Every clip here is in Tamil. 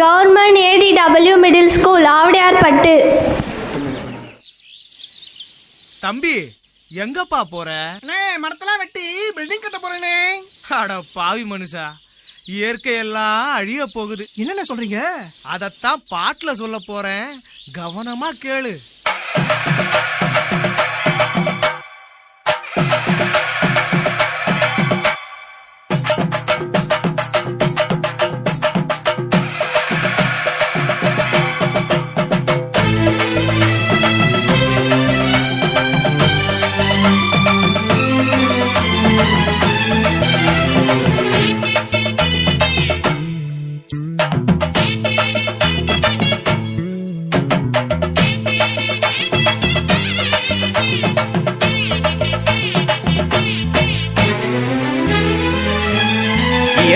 Government A D W middle school Avadaiyarpattu. தம்பி எங்கப்பா போற? மரத்தெல்லாம் வெட்டி பில்டிங் கட்ட போறேனே. அட பாவி மனுஷா இயற்கையெல்லாம் அழிய போகுது. என்னென்ன சொல்றீங்க? அதத்தான் பாட்டுல சொல்ல போறேன். கவனமா கேளு.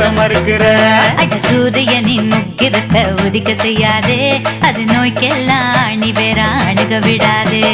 வர மறுக்கிற? அட சூரியனின் முக்கிரத்தை உதிக்க செய்யாதே. அது நோய்க்கெல்லாம் அணி வேற அணுக விடாதே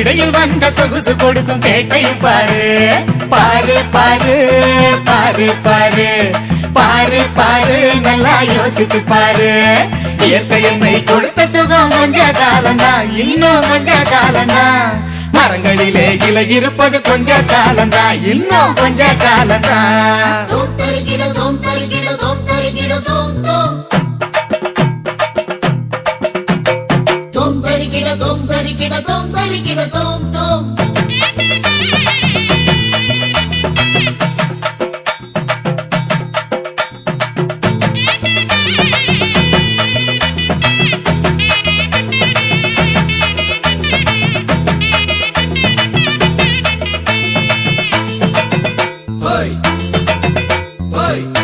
இடையில் வந்த சொகுசு கொடுக்கும் கேட்டையும் பாரு. பாரு பாரு பாரு பாரு. பாரு பாரு நல்லா யோசித்து பாரு. இயற்கை என்னை கொடுத்த சுகம் கொஞ்ச காலந்தா இன்னும் கொஞ்ச காலந்தா மரங்களிலே இலை இருப்பது கொஞ்ச காலந்தா இன்னும் கொஞ்ச காலம்தான் தோம் தருகிட தோம் தருகிட தோம் தோம் சுத்த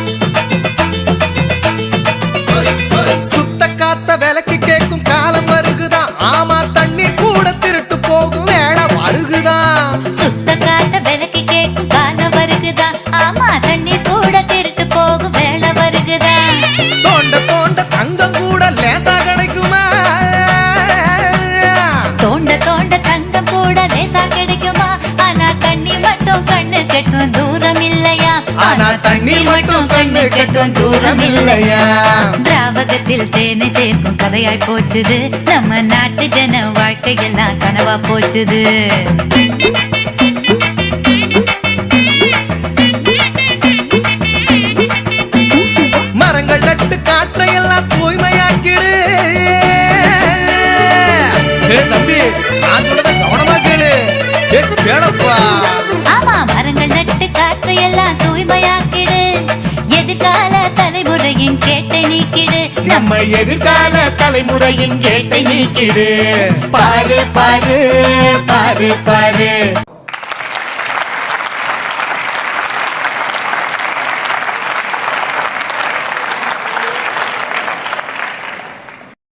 தண்ணில் மட்டும் கண்ணு கட்டும் தூரம் இல்லையா திராவகத்தில் தேனை சேர்க்கும் கதையாய் போச்சுது. நம்ம நாட்டு ஜன வாழ்க்கையெல்லாம் கனவா போச்சுது. ஆமா எதிர்கால தலைமுறையின் கேட்டை நீக்கிடு. நம்ம எதிர்கால தலைமுறையின் கேட்டை நீக்கிடு. பாரு பாரு பாரு பாரு.